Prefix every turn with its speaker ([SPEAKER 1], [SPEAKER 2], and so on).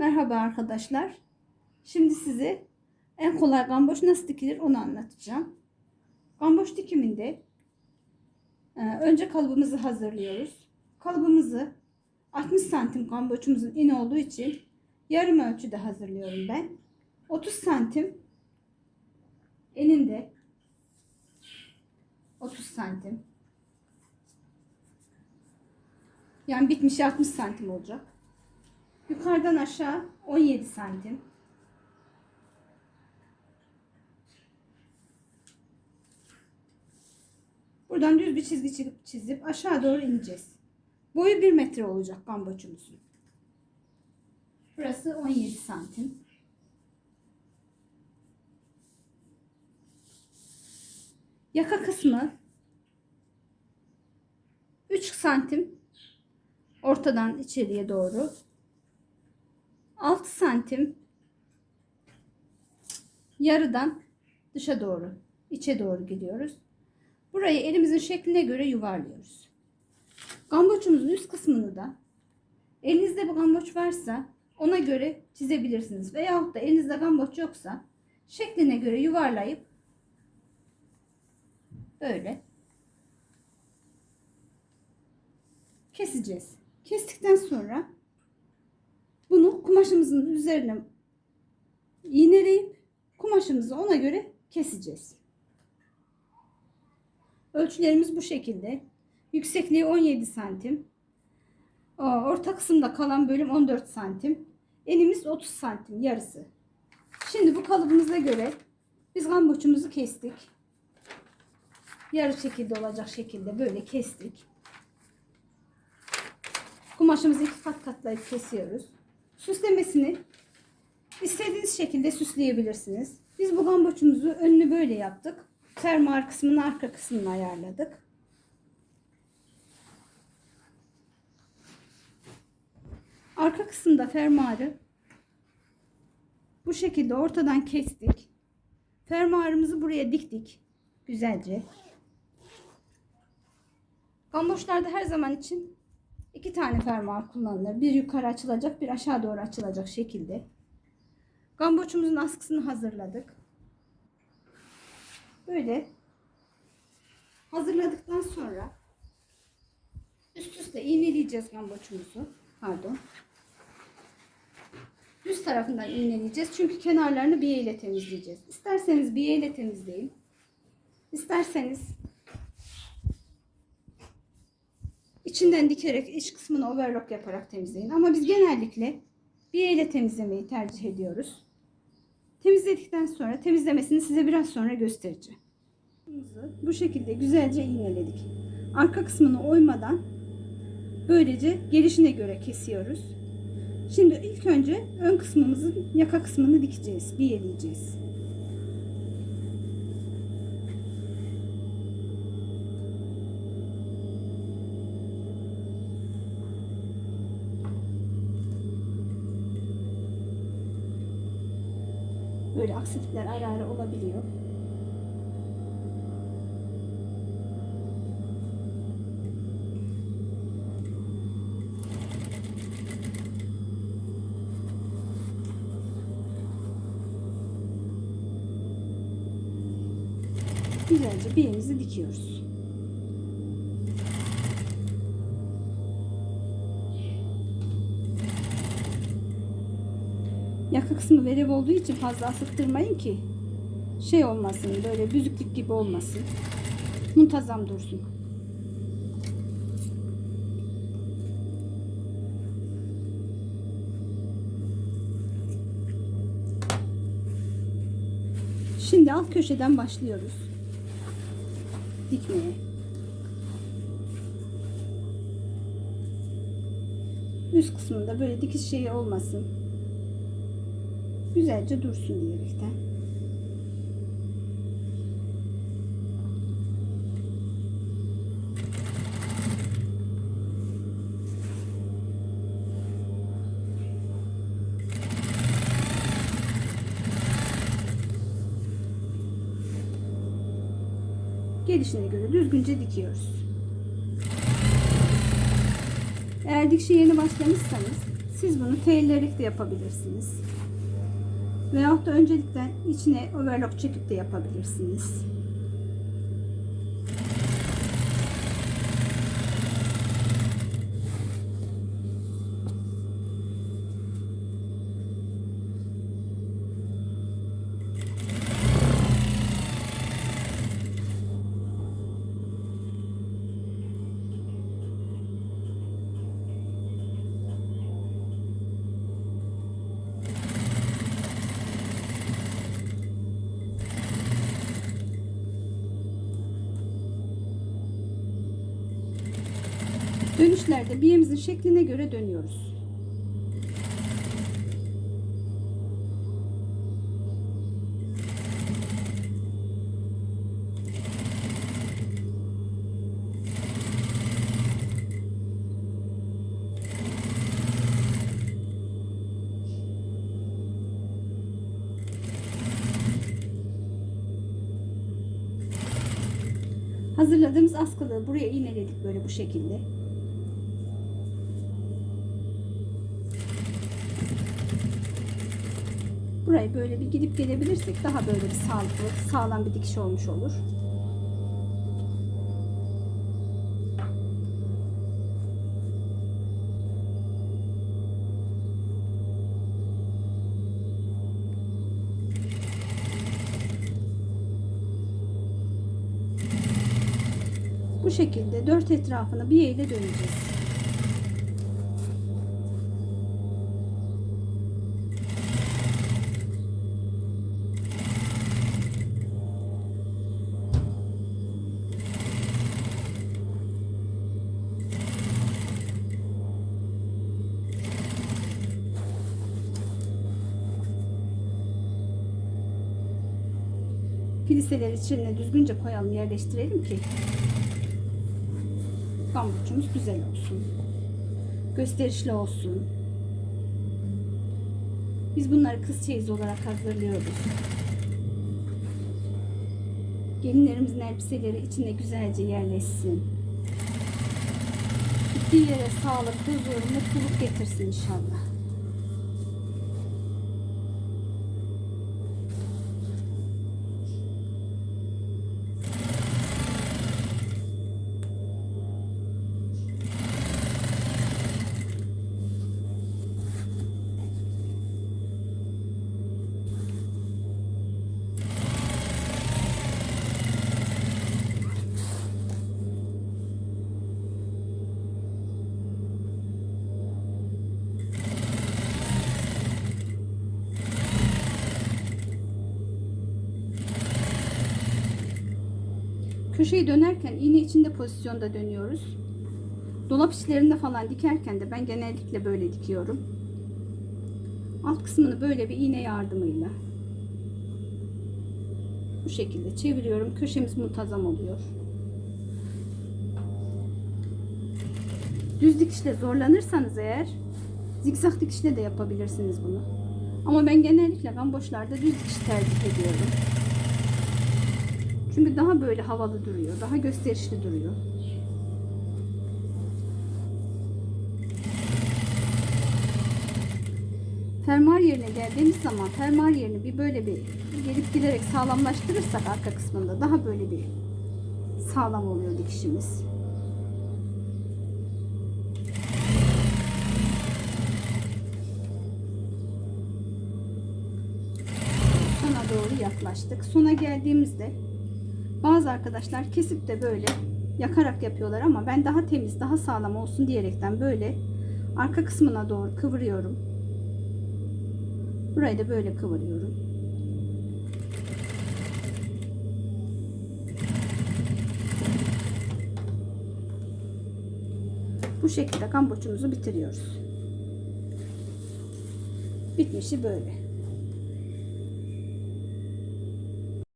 [SPEAKER 1] Merhaba arkadaşlar. Şimdi size en kolay gamboş nasıl dikilir onu anlatacağım. Gamboş dikiminde e, önce kalıbımızı hazırlıyoruz. Kalıbımızı 60 santim gamboçumuzun in olduğu için yarım ölçüde hazırlıyorum ben. 30 santim eninde 30 santim yani bitmiş 60 santim olacak. Yukarıdan aşağı 17 santim. Buradan düz bir çizgi çizip, çizip aşağı doğru ineceğiz. Boyu 1 metre olacak gamboçumuzun. Burası 17 santim. Yaka kısmı 3 santim ortadan içeriye doğru 6 santim yarıdan dışa doğru içe doğru gidiyoruz. Burayı elimizin şekline göre yuvarlıyoruz. Gamboçumuzun üst kısmını da elinizde bir gamboç varsa ona göre çizebilirsiniz. Veyahut da elinizde gamboç yoksa şekline göre yuvarlayıp böyle keseceğiz. Kestikten sonra kumaşımızın üzerine iğneleyip kumaşımızı ona göre keseceğiz. Ölçülerimiz bu şekilde. Yüksekliği 17 santim. Orta kısımda kalan bölüm 14 santim. Enimiz 30 santim yarısı. Şimdi bu kalıbımıza göre biz gamboçumuzu kestik. Yarı şekilde olacak şekilde böyle kestik. Kumaşımızı iki kat katlayıp kesiyoruz. Süslemesini istediğiniz şekilde süsleyebilirsiniz. Biz bu gamboçumuzu önünü böyle yaptık. Fermuar kısmını arka kısmını ayarladık. Arka kısımda fermuarı bu şekilde ortadan kestik. Fermuarımızı buraya diktik. Güzelce. Gamboşlarda her zaman için iki tane fermuar kullanılır. Bir yukarı açılacak, bir aşağı doğru açılacak şekilde. Gamboçumuzun askısını hazırladık. Böyle hazırladıktan sonra üst üste iğneleyeceğiz gamboçumuzu. Pardon. Düz tarafından iğneleyeceğiz. Çünkü kenarlarını biye ile temizleyeceğiz. İsterseniz biye ile temizleyin. İsterseniz içinden dikerek iç kısmını overlock yaparak temizleyin. Ama biz genellikle biye ile temizlemeyi tercih ediyoruz. Temizledikten sonra temizlemesini size biraz sonra göstereceğim. Bu şekilde güzelce iğneledik. Arka kısmını oymadan böylece gelişine göre kesiyoruz. Şimdi ilk önce ön kısmımızın yaka kısmını dikeceğiz, biyeleyeceğiz. Böyle aksilikler ara ara olabiliyor. Güzelce birimizi dikiyoruz. Yaka kısmı verev olduğu için fazla asıktırmayın ki şey olmasın böyle büzüklük gibi olmasın. Muntazam dursun. Şimdi alt köşeden başlıyoruz. Dikmeye. Üst kısmında böyle dikiş şeyi olmasın. Güzelce dursun diyerekten. gelişine göre düzgünce dikiyoruz. Eğer dikişe yeni başlamışsanız Siz bunu teyellerek de yapabilirsiniz. Veyahut da öncelikle içine overlock çekip de yapabilirsiniz. Dönüşlerde biyemizin şekline göre dönüyoruz. Hazırladığımız askılığı buraya iğneledik böyle bu şekilde. Burayı böyle bir gidip gelebilirsek daha böyle bir sağlıklı, sağlam bir dikiş olmuş olur. Bu şekilde dört etrafını bir ile döneceğiz. Filiseleri içine düzgünce koyalım, yerleştirelim ki bambuçumuz güzel olsun. Gösterişli olsun. Biz bunları kız çeyizi olarak hazırlıyoruz. Gelinlerimizin elbiseleri içine güzelce yerleşsin. Gittiği yere sağlık, huzur, mutluluk getirsin inşallah. Köşeyi dönerken iğne içinde pozisyonda dönüyoruz. Dolap içlerinde falan dikerken de ben genellikle böyle dikiyorum. Alt kısmını böyle bir iğne yardımıyla bu şekilde çeviriyorum. Köşemiz muntazam oluyor. Düz dikişle zorlanırsanız eğer zikzak dikişle de yapabilirsiniz bunu. Ama ben genellikle ben boşlarda düz dikiş tercih ediyorum. Çünkü daha böyle havalı duruyor. Daha gösterişli duruyor. Fermuar yerine geldiğimiz zaman fermuar yerini bir böyle bir gelip giderek sağlamlaştırırsak arka kısmında daha böyle bir sağlam oluyor dikişimiz. Sona doğru yaklaştık. Sona geldiğimizde bazı arkadaşlar kesip de böyle yakarak yapıyorlar ama ben daha temiz, daha sağlam olsun diyerekten böyle arka kısmına doğru kıvırıyorum. Burayı da böyle kıvırıyorum. Bu şekilde kamburçumuzu bitiriyoruz. Bitmişi böyle.